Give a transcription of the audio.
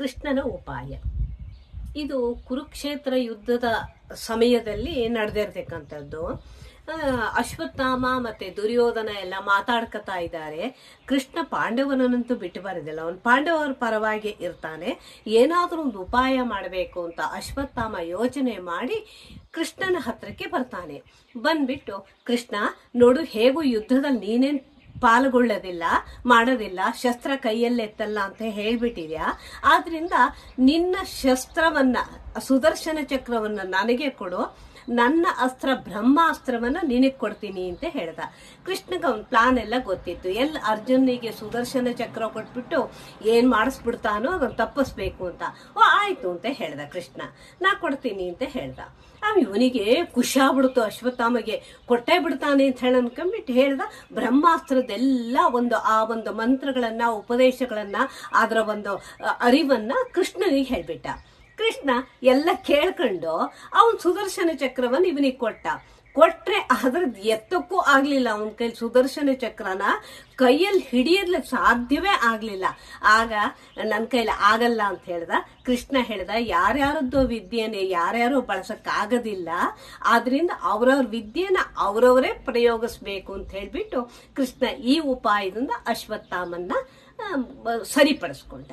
ಕೃಷ್ಣನ ಉಪಾಯ. ಇದು ಕುರುಕ್ಷೇತ್ರ ಯುದ್ಧದ ಸಮಯದಲ್ಲಿ ನಡೆದಿರ್ತಕ್ಕಂಥದ್ದು. ಅಶ್ವತ್ಥಾಮ ಮತ್ತೆ ದುರ್ಯೋಧನ ಎಲ್ಲ ಮಾತಾಡ್ಕತಾ ಇದ್ದಾರೆ. ಕೃಷ್ಣ ಪಾಂಡವನನ್ನಂತೂ ಬಿಟ್ಟು ಬರೋದಿಲ್ಲ. ಅವನು ಪಾಂಡವರ ಪರವಾಗಿ ಇರ್ತಾನೆ. ಏನಾದರೂ ಒಂದು ಉಪಾಯ ಮಾಡಬೇಕು ಅಂತ ಅಶ್ವತ್ಥಾಮ ಯೋಚನೆ ಮಾಡಿ ಕೃಷ್ಣನ ಹತ್ರಕ್ಕೆ ಬರ್ತಾನೆ. ಬಂದ್ಬಿಟ್ಟು, ಕೃಷ್ಣ, ನೋಡು, ಹೇಗೂ ಯುದ್ಧದಲ್ಲಿ ನೀನೇನ್ ಪಾಲ್ಗೊಳ್ಳೋದಿಲ್ಲ ಮಾಡೋದಿಲ್ಲ ಶಸ್ತ್ರ ಕೈಯಲ್ಲೆತ್ತಲ್ಲ ಅಂತ ಹೇಳ್ಬಿಟ್ಟಿದ್ಯಾ? ಆದ್ರಿಂದ ನಿನ್ನ ಶಸ್ತ್ರವನ್ನ ಸುದರ್ಶನ ಚಕ್ರವನ್ನ ನನಗೆ ಕೊಡು. ನನ್ನ ಅಸ್ತ್ರ ಬ್ರಹ್ಮಾಸ್ತ್ರವನ್ನ ನಿನಗೆ ಕೊಡ್ತೀನಿ ಅಂತ ಹೇಳ್ದ. ಕೃಷ್ಣಗೆ ಅವ್ನ ಪ್ಲಾನ್ ಎಲ್ಲ ಗೊತ್ತಿತ್ತು. ಎಲ್ಲಿ ಅರ್ಜುನಿಗೆ ಸುದರ್ಶನ ಚಕ್ರ ಕೊಟ್ಬಿಟ್ಟು ಏನು ಮಾಡಿಸ್ಬಿಡ್ತಾನೋ ಅದನ್ನ ತಪ್ಪಿಸ್ಬೇಕು ಅಂತ. ಓ, ಆಯ್ತು ಅಂತ ಹೇಳ್ದ ಕೃಷ್ಣ. ನಾ ಕೊಡ್ತೀನಿ ಅಂತ ಹೇಳ್ದ. ಅವ್ ಇವನಿಗೆ ಖುಷಿ ಆಗ್ಬಿಡ್ತು ಅಶ್ವತ್ಥಾಮಗೆ. ಕೊಟ್ಟೆ ಬಿಡ್ತಾನೆ ಅಂತ ಹೇಳಿ ಅನ್ಕೊಂಡ್ಬಿಟ್ಟು ಹೇಳ್ದ. ಬ್ರಹ್ಮಾಸ್ತ್ರದೆಲ್ಲ ಒಂದು, ಆ ಒಂದು ಮಂತ್ರಗಳನ್ನ, ಉಪದೇಶಗಳನ್ನ, ಅದರ ಒಂದು ಅರಿವನ್ನ ಕೃಷ್ಣನಿಗೆ ಹೇಳ್ಬಿಟ್ಟ. ಕೃಷ್ಣ ಎಲ್ಲ ಕೇಳ್ಕೊಂಡು ಅವನ್ ಸುದರ್ಶನ ಚಕ್ರವನ್ನ ಇವನಿಗೆ ಕೊಟ್ಟ. ಕೊಟ್ರೆ ಅದ್ರದ್ದು ಎತ್ತಕ್ಕೂ ಆಗ್ಲಿಲ್ಲ ಅವನ ಕೈಲಿ ಸುದರ್ಶನ ಚಕ್ರನ. ಕೈಯಲ್ಲಿ ಹಿಡಿಯಲು ಸಾಧ್ಯವೇ ಆಗ್ಲಿಲ್ಲ. ಆಗ ನನ್ನ ಕೈಲಿ ಆಗಲ್ಲ ಅಂತ ಹೇಳ್ದ. ಕೃಷ್ಣ ಹೇಳ್ದ, ಯಾರ್ಯಾರದ್ದು ವಿದ್ಯೆನೆ ಯಾರ್ಯಾರು ಬಳಸಕ್ಕಾಗೋದಿಲ್ಲ. ಆದ್ರಿಂದ ಅವ್ರವ್ರ ವಿದ್ಯೆನ ಅವ್ರವರೇ ಪ್ರಯೋಗಿಸ್ಬೇಕು ಅಂತ ಹೇಳ್ಬಿಟ್ಟು ಕೃಷ್ಣ ಈ ಉಪಾಯದಿಂದ ಅಶ್ವತ್ಥಾಮನ್ನ ಸರಿಪಡಿಸ್ಕೊಂಡ.